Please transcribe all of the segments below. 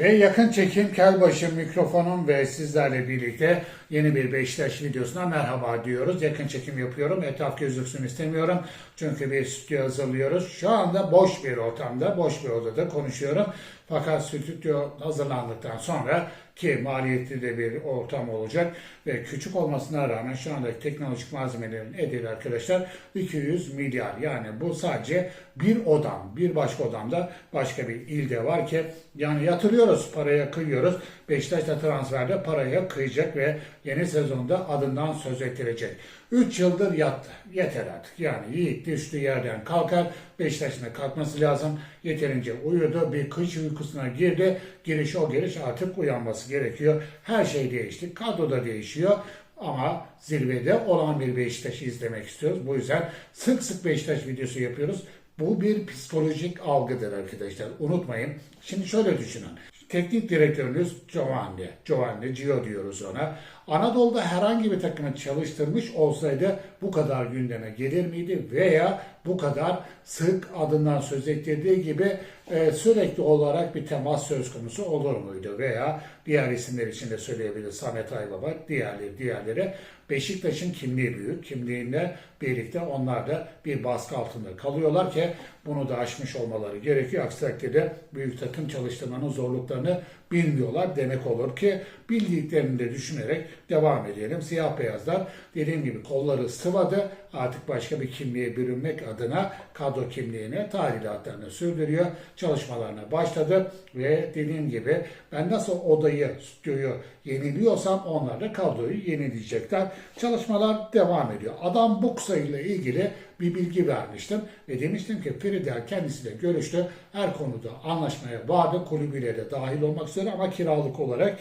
Ve yakın çekim Kelbaşı mikrofonum ve sizlerle birlikte yeni bir Beşiktaş videosuna merhaba diyoruz. Yakın çekim yapıyorum. Etraf gözüksün istemiyorum. Çünkü bir stüdyo hazırlıyoruz. Şu anda boş bir ortamda, boş bir odada konuşuyorum. Fakat stüdyo hazırlandıktan sonra ki maliyetli de bir ortam olacak ve küçük olmasına rağmen şu andaki teknolojik malzemelerin ederi arkadaşlar 200 milyar. Yani bu sadece bir odam, bir başka odamda başka bir ilde var ki yani yatırıyoruz, paraya kıyıyoruz. Beşiktaş da transferde paraya kıyacak ve yeni sezonda adından söz ettirecek. 3 yıldır yattı. Yeter artık. Yani Yiğit düştüğü yerden kalkar. Beşiktaş'ın kalkması lazım. Yeterince uyudu. Bir kış uykusuna girdi. Giriş o giriş artık uyanması gerekiyor. Her şey değişti. Kadro da değişiyor. Ama zirvede olan bir Beşiktaş'ı izlemek istiyoruz. Bu yüzden sık sık Beşiktaş videosu yapıyoruz. Bu bir psikolojik algıdır arkadaşlar. Unutmayın. Şimdi şöyle düşünün. Teknik direktörünüz Giovanni. Giovanni Gio diyoruz ona. Anadolu'da herhangi bir takımı çalıştırmış olsaydı bu kadar gündeme gelir miydi? Veya bu kadar sık adından söz ettirdiği gibi e, sürekli olarak bir temas söz konusu olur muydu? Veya diğer isimler için de söyleyebilir Samet Aybaba, diğerleri, diğerleri. Beşiktaş'ın kimliği büyük. Kimliğinde birlikte onlar da bir baskı altında kalıyorlar ki bunu da aşmış olmaları gerekiyor. Aksi takdirde büyük takım çalıştırmanın zorluklarını bilmiyorlar demek olur ki bildiklerini de düşünerek devam edelim. Siyah beyazlar dediğim gibi kolları sıvadı. Artık başka bir kimliğe bürünmek adına kadro kimliğine tadilatlarını sürdürüyor. Çalışmalarına başladı ve dediğim gibi ben nasıl odayı, stüdyoyu yeniliyorsam onlar da kadroyu yenileyecekler. Çalışmalar devam ediyor. Adam Buksa ile ilgili bir bilgi vermiştim ve demiştim ki Fridel kendisiyle görüştü. Her konuda anlaşmaya vardı. Kulübüyle de dahil olmak üzere ama kiralık olarak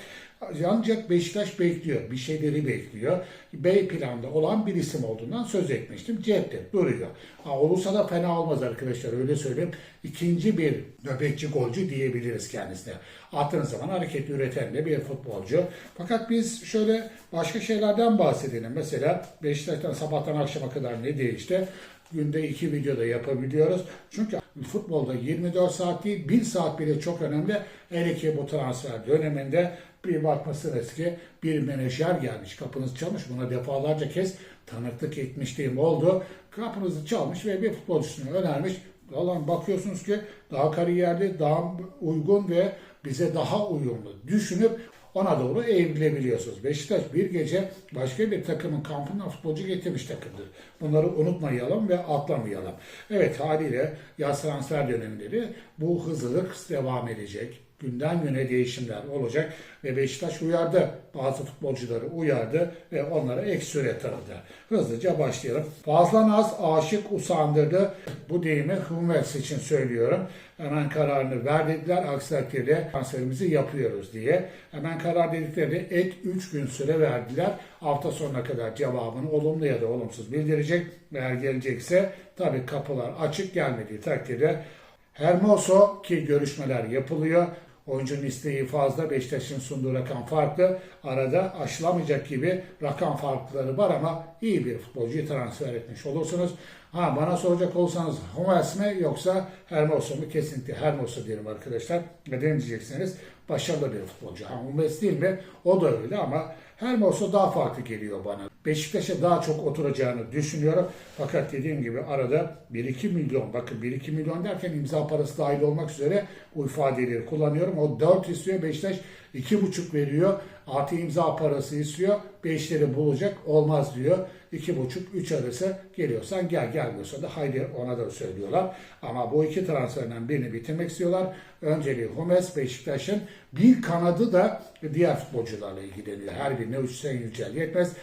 ancak Beşiktaş bekliyor. Bir şeyleri bekliyor. B planda olan bir isim olduğundan söz etmiştim. Cepte duruyor. Ha, olursa da fena olmaz arkadaşlar öyle söyleyeyim. İkinci bir nöbetçi golcü diyebiliriz kendisine. Attığınız zaman hareket üreten de bir futbolcu. Fakat biz şöyle başka şeylerden bahsedelim. Mesela Beşiktaş'tan sabahtan akşama kadar ne değişti? Günde iki video da yapabiliyoruz. Çünkü futbolda 24 saat değil 1 saat bile çok önemli. Hele ki bu transfer döneminde bir bakmasınız ki bir menajer gelmiş kapınızı çalmış. Buna defalarca kez tanıklık etmişliğim oldu. Kapınızı çalmış ve bir futbolcusunu önermiş. Alan bakıyorsunuz ki daha kariyerli, daha uygun ve bize daha uyumlu düşünüp ona doğru evrilebiliyorsunuz. Beşiktaş bir gece başka bir takımın kampına futbolcu getirmiş takımdır. Bunları unutmayalım ve atlamayalım. Evet haliyle yaz transfer dönemleri bu hızlılık devam edecek. Günden güne değişimler olacak ve Beşiktaş uyardı. Bazı futbolcuları uyardı ve onlara ek süre tanıdı. Hızlıca başlayalım. Fazla Naz aşık usandırdı. Bu deyimi Hummels için söylüyorum. Hemen kararını ver dediler. Aksi takdirde transferimizi yapıyoruz diye. Hemen karar dediklerinde ek 3 gün süre verdiler. Hafta sonuna kadar cevabını olumlu ya da olumsuz bildirecek. Eğer gelecekse tabii kapılar açık gelmediği takdirde Hermoso ki görüşmeler yapılıyor. Oyuncunun isteği fazla. Beşiktaş'ın sunduğu rakam farklı. Arada aşılamayacak gibi rakam farkları var ama iyi bir futbolcuyu transfer etmiş olursunuz. Ha bana soracak olsanız Hummels mi yoksa Hermoso mu? Kesinlikle Hermoso diyelim arkadaşlar. Neden diyeceksiniz? Başarılı bir futbolcu. Ha Hummels değil mi? O da öyle ama Hermoso daha farklı geliyor bana. Beşiktaş'a daha çok oturacağını düşünüyorum. Fakat dediğim gibi arada 1-2 milyon, bakın 1-2 milyon derken imza parası dahil olmak üzere bu ifadeleri kullanıyorum. O 4 istiyor, Beşiktaş 2,5 veriyor. Artı imza parası istiyor. 5'leri bulacak, olmaz diyor. 2,5-3 arası geliyorsan gel, gelmiyorsa da haydi ona da söylüyorlar. Ama bu iki transferden birini bitirmek istiyorlar. Önceliği Humes Beşiktaş'ın bir kanadı da diğer futbolcularla ilgileniyor. Her birine Hüseyin Yücel yetmez.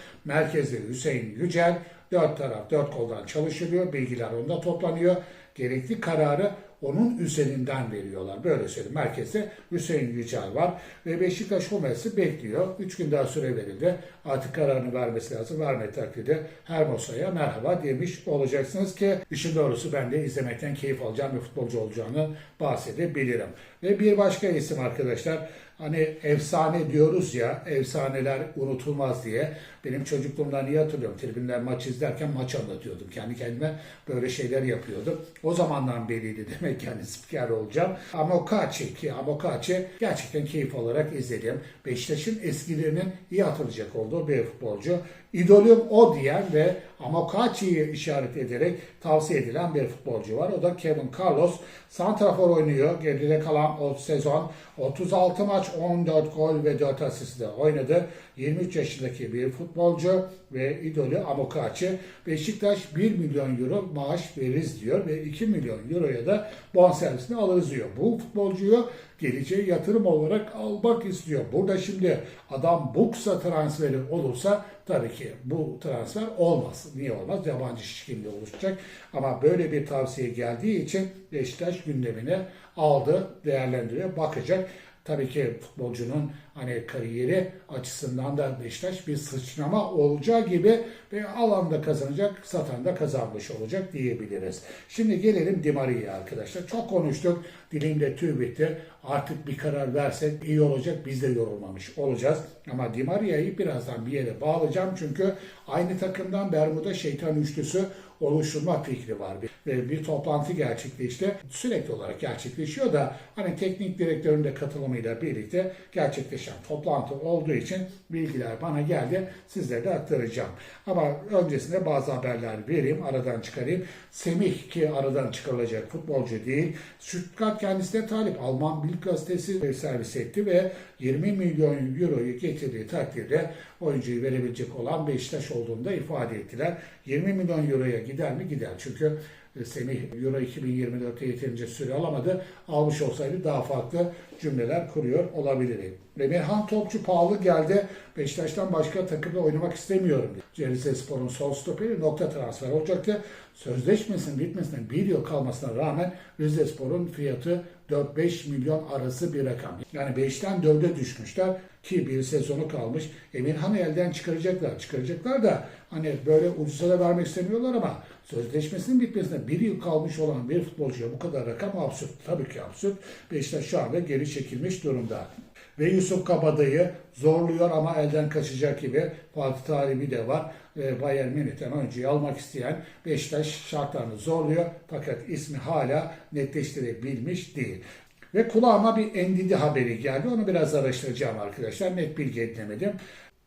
Merkezde Hüseyin Yücel. Dört taraf, dört koldan çalışılıyor. Bilgiler onda toplanıyor. Gerekli kararı onun üzerinden veriyorlar. Böyle söyleyeyim. Merkezde Hüseyin Yücel var ve Beşiktaş Humes'i bekliyor. Üç gün daha süre verildi. Artık kararını vermesi lazım. Verme takdirde Hermosa'ya merhaba demiş olacaksınız ki işin doğrusu ben de izlemekten keyif alacağım bir futbolcu olacağını bahsedebilirim. Ve bir başka isim arkadaşlar hani efsane diyoruz ya efsaneler unutulmaz diye. Benim çocukluğumdan iyi hatırlıyorum. Tribünler maç izlerken maç anlatıyordum. Kendi kendime böyle şeyler yapıyordum. O zamandan belliydi demek yani spiker olacağım. Amokachi ki Amokachi gerçekten keyif olarak izledim. Beşiktaş'ın eskilerinin iyi hatırlayacak olduğu bir futbolcu. İdolüm o diyen ve Amokachi'yi işaret ederek tavsiye edilen bir futbolcu var. O da Kevin Carlos. Santrafor oynuyor. Geride kalan o sezon 36 maç 14 gol ve 4 asistle oynadı. 23 yaşındaki bir futbolcu ve idolü Amokachi. Beşiktaş 1 milyon euro maaş veririz diyor ve 2 milyon euroya da bonservisini alırız diyor. Bu futbolcuyu geleceğe yatırım olarak almak istiyor. Burada şimdi adam Buksa transferi olursa tabii ki bu transfer olmaz. Niye olmaz? Yabancı şişkinliği oluşacak. Ama böyle bir tavsiye geldiği için Beşiktaş gündemine aldı, değerlendiriyor, bakacak. Tabii ki futbolcunun hani kariyeri açısından da Beşiktaş bir sıçrama olacağı gibi ve alanda kazanacak, satan da kazanmış olacak diyebiliriz. Şimdi gelelim Di Maria'ya arkadaşlar. Çok konuştuk. Dilimde tüy bitti. Artık bir karar versek iyi olacak. Biz de yorulmamış olacağız. Ama Di Maria'yı birazdan bir yere bağlayacağım. Çünkü aynı takımdan Bermuda şeytan üçlüsü oluşturma fikri var. Ve bir toplantı gerçekleşti. Sürekli olarak gerçekleşiyor da hani teknik direktörün de katılımıyla birlikte gerçekleşen toplantı olduğu için bilgiler bana geldi. Sizlere de aktaracağım. Ama öncesinde bazı haberler vereyim, aradan çıkarayım. Semih ki aradan çıkarılacak futbolcu değil. Stuttgart kendisine talip. Alman Bild gazetesi servis etti ve 20 milyon euroyu getirdiği takdirde oyuncuyu verebilecek olan Beşiktaş olduğunu da ifade ettiler. 20 milyon euroya gider mi? Gider. Çünkü Semih Euro 2024'te yeterince süre alamadı. Almış olsaydı daha farklı cümleler kuruyor olabilir. Emirhan Topçu pahalı geldi. Beşiktaş'tan başka takımda oynamak istemiyorum. Rizespor'un sol stoperi nokta transfer olacaktı. Sözleşmesinin bitmesine bir yıl kalmasına rağmen Rizespor'un fiyatı 4-5 milyon arası bir rakam. Yani 5'ten 4'e düşmüşler ki bir sezonu kalmış. Emirhan'ı elden çıkaracaklar. Çıkaracaklar da hani böyle ucuza da vermek istemiyorlar ama sözleşmesinin bitmesine bir yıl kalmış olan bir futbolcuya bu kadar rakam absürt. Tabii ki absürt. Beşiktaş şu anda geri çekilmiş durumda. Ve Yusuf Kabadayı zorluyor ama elden kaçacak gibi Fatih Talibi de var. E, Bayern Münih'ten oyuncuyu almak isteyen Beşiktaş şartlarını zorluyor. Fakat ismi hala netleştirebilmiş değil. Ve kulağıma bir Endidi haberi geldi. Onu biraz araştıracağım arkadaşlar. Net bilgi edinemedim.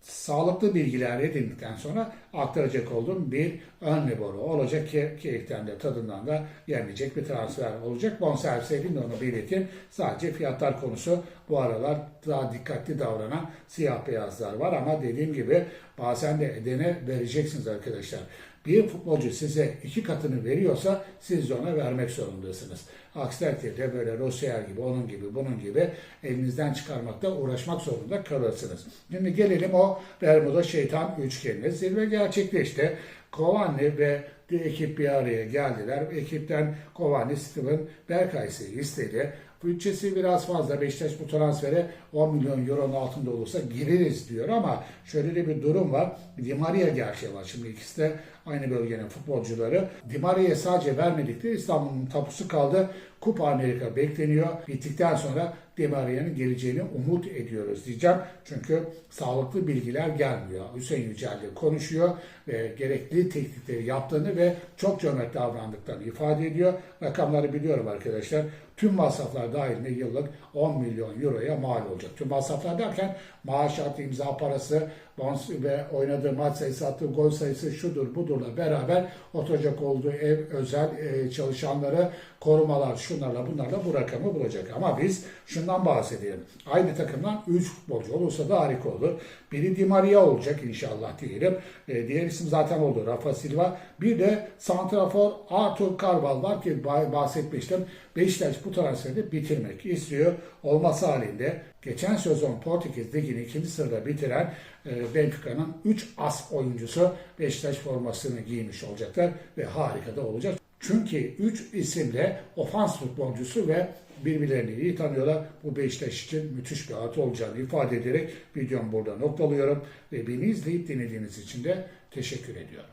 Sağlıklı bilgiler edindikten sonra aktaracak olduğum bir ön libero olacak ki keyiften de tadından da yenmeyecek bir transfer olacak. Bonservis elinde onu belirteyim. Sadece fiyatlar konusu bu aralar daha dikkatli davranan siyah beyazlar var ama dediğim gibi bazen de edene vereceksiniz arkadaşlar. Bir futbolcu size iki katını veriyorsa siz de ona vermek zorundasınız. Aksi takdirde böyle Rossier gibi, onun gibi, bunun gibi elinizden çıkarmakta uğraşmak zorunda kalırsınız. Şimdi gelelim o Bermuda şeytan üçgenine. Zirve gerçekleşti. Kovani ve bir ekip bir araya geldiler. Ekipten Kovani, Steven Berkays'ı istedi. Bütçesi biraz fazla. Beşiktaş bu transfere 10 milyon euronun altında olursa gireriz diyor ama şöyle de bir durum var. Di Maria gerçeği var. Şimdi ikisi de aynı bölgenin futbolcuları. Di sadece vermedikleri İstanbul'un tapusu kaldı. Kupa Amerika bekleniyor. Bittikten sonra Di geleceğini umut ediyoruz diyeceğim. Çünkü sağlıklı bilgiler gelmiyor. Hüseyin Yücel konuşuyor ve gerekli teklifleri yaptığını ve çok cömert davrandıklarını ifade ediyor. Rakamları biliyorum arkadaşlar. Tüm masraflar dahilinde yıllık 10 milyon euroya mal olacak. Tüm masraflar derken maaş artı imza parası, bons ve oynadığı maç sayısı, attığı gol sayısı şudur budurla beraber oturacak olduğu ev, özel e, çalışanları, korumalar, şunlarla bunlarla bu rakamı bulacak. Ama biz şundan bahsedelim. Aynı takımdan 3 futbolcu olursa da harika olur. Biri Di Maria olacak inşallah diyelim. E, diğer isim zaten oldu. Rafa Silva. Bir de Santrafor Arthur Carval var ki bahsetmiştim. Beşiktaş bu transferi bitirmek istiyor. Olması halinde geçen sezon Portekiz Ligi'ni ikinci sırada bitiren e, Benfica'nın 3 as oyuncusu Beşiktaş formasını giymiş olacaklar ve harika da olacak. Çünkü 3 isimle ofans futbolcusu ve birbirlerini iyi tanıyorlar. Bu Beşiktaş için müthiş bir artı olacağını ifade ederek videomu burada noktalıyorum. Ve beni izleyip dinlediğiniz için de teşekkür ediyorum.